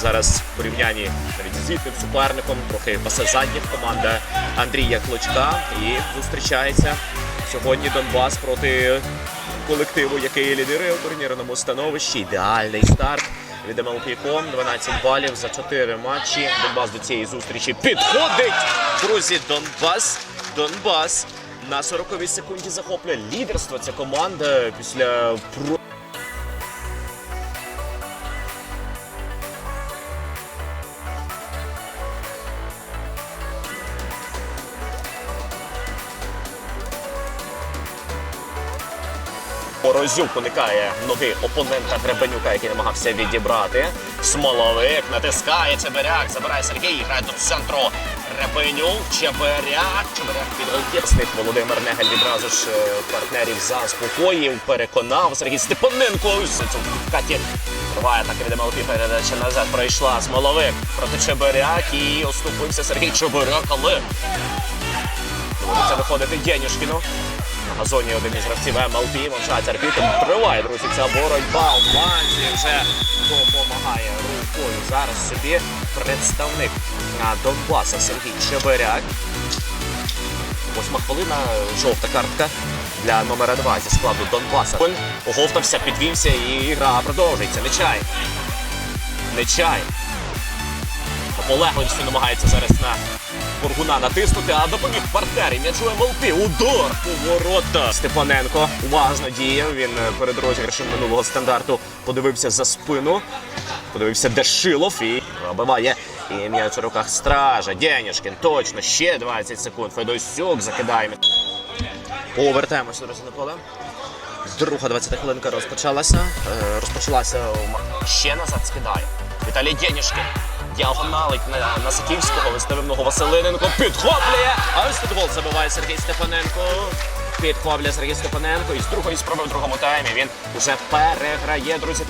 зараз в порівнянні навіть з їхнім суперником, трохи пасе задніх команда Андрія Клочка. І зустрічається сьогодні Донбас проти колективу, який лідирує у турнірному становищі. Ідеальний старт від МЛК.ком. 12 балів за 4 матчі. Донбас до цієї зустрічі підходить. Друзі, Донбас. Донбас на 40-й секунді захоплює лідерство. Ця команда після Морозюк уникає ноги опонента Гребенюка, який намагався відібрати. Смоловик натискає Чеберяк, забирає Сергій, грає до центру. Ребенюк, Чеберяк, Чеберяк під голкіпсник. Володимир Негель відразу ж е, партнерів заспокоїв, переконав. Сергій Степаненко Каті Рває так від МЛП, передача назад пройшла Смоловик проти Чеберяк і оступився Сергій Чеберяк, але доводиться виходити Дєнюшкіну. На газоні один із гравців МЛП, Моншацер Пітом триває, друзі, ця боротьба у фланзі вже допомагає рукою. Зараз собі представник Донбаса Сергій Чеберяк. Восьма хвилина, жовта картка для номера 2 зі складу Донбаса. Оговтався, підвівся і гра продовжується. Нечай. Нечай. Наполегливістю намагається зараз на Бургуна натиснути, а допоміг партнер. І м'ячує МЛП. Удар поворота. Степаненко уважно діяв. Він е, перед розіграшем минулого стандарту подивився за спину. Подивився, де Шилов і вибиває. І м'яч у руках стража. Денюшкін. Точно. Ще 20 секунд. Федосюк закидає. Повертаємося, друзі, на поле. Друга 20 хвилинка розпочалася. Е, розпочалася ще назад скидає. Віталій Денюшкін. Діагоналить на, на Саківського, виставив ногу Василиненко, підхоплює, а ось футбол забиває Сергій Степаненко. Підхоплює Сергій Степаненко і з другої спроби в другому таймі він уже переграє, друзі.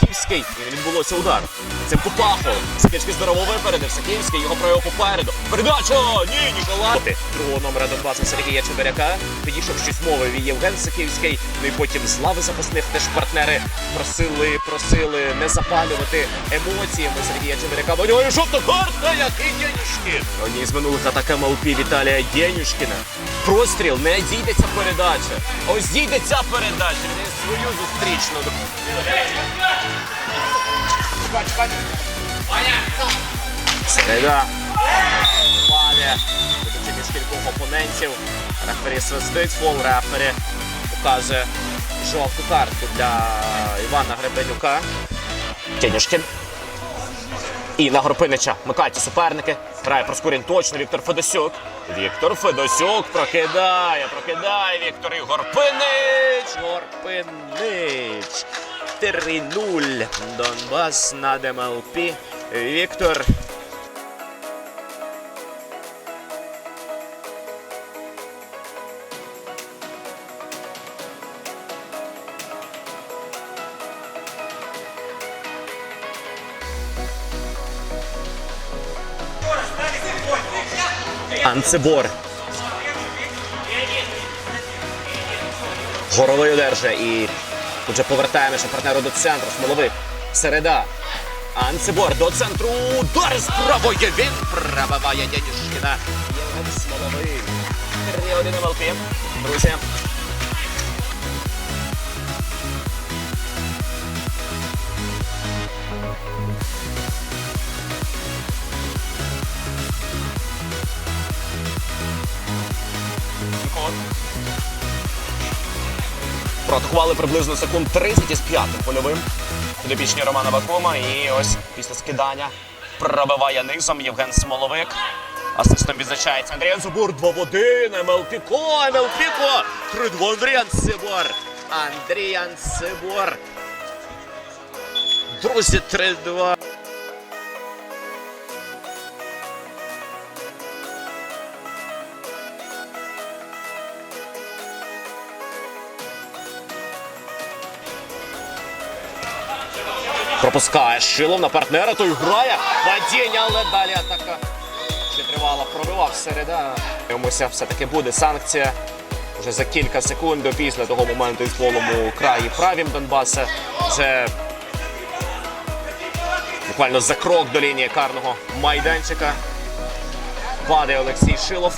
Саківський і відбулося удар. Цим Купахо. Саківський здорово випередив. Саківський його провів попереду. Передача! Ні, Ніколай! Другого номера Донбаса Сергія Чебиряка. Підійшов щось мовив і Євген Саківський. Ну і потім з лави запасних теж партнери просили, просили не запалювати емоціями Сергія Чебиряка. Бо у нього є жовта карта, який Денюшкін. Одній з минулих атак МЛП Віталія Денюшкіна. Простріл, не дійдеться передача. Ось дійдеться передача. Він свою зустрічну. Середа. Паля. Виключи між кількох опонентів. Рефері свистить, фол рефері показує жовту картку для Івана Гребенюка. Тянюшкін. І на Горпинича Микаті суперники. Грає Проскурін точно. Віктор Федосюк. Віктор Федосюк прокидає, прокидає Віктор і Горпинич. Горпинич. 3-0. Донбас над МЛП. Віктор. Анцебор. Горовий одержа і тут же повертає партнеру до центру. Смоловик. Середа. Анцебор до центру. Удар з правої. Він пробиває Дядюшкіна. Євген Смоловик. 3-1 МЛП. Друзі. Протокували приблизно секунд 30 із п'ятим польовим. Підопічні Романа Вакума. І ось після скидання пробиває низом Євген Смоловик. Асистом відзначається Андріан Забур 2 в 1. МЛПКО, МЛПКО. 3-2 Андріан Сибор. Андріан Сибор. Друзі, 3-2. Пропускає Шилов на партнера, той грає. Падіння, але далі атака пробивав середа. Йомуся все-таки буде санкція. Вже за кілька секунд після того моменту із полом у краї правім Донбаса. Вже буквально за крок до лінії карного майданчика. Падає Олексій Шилов.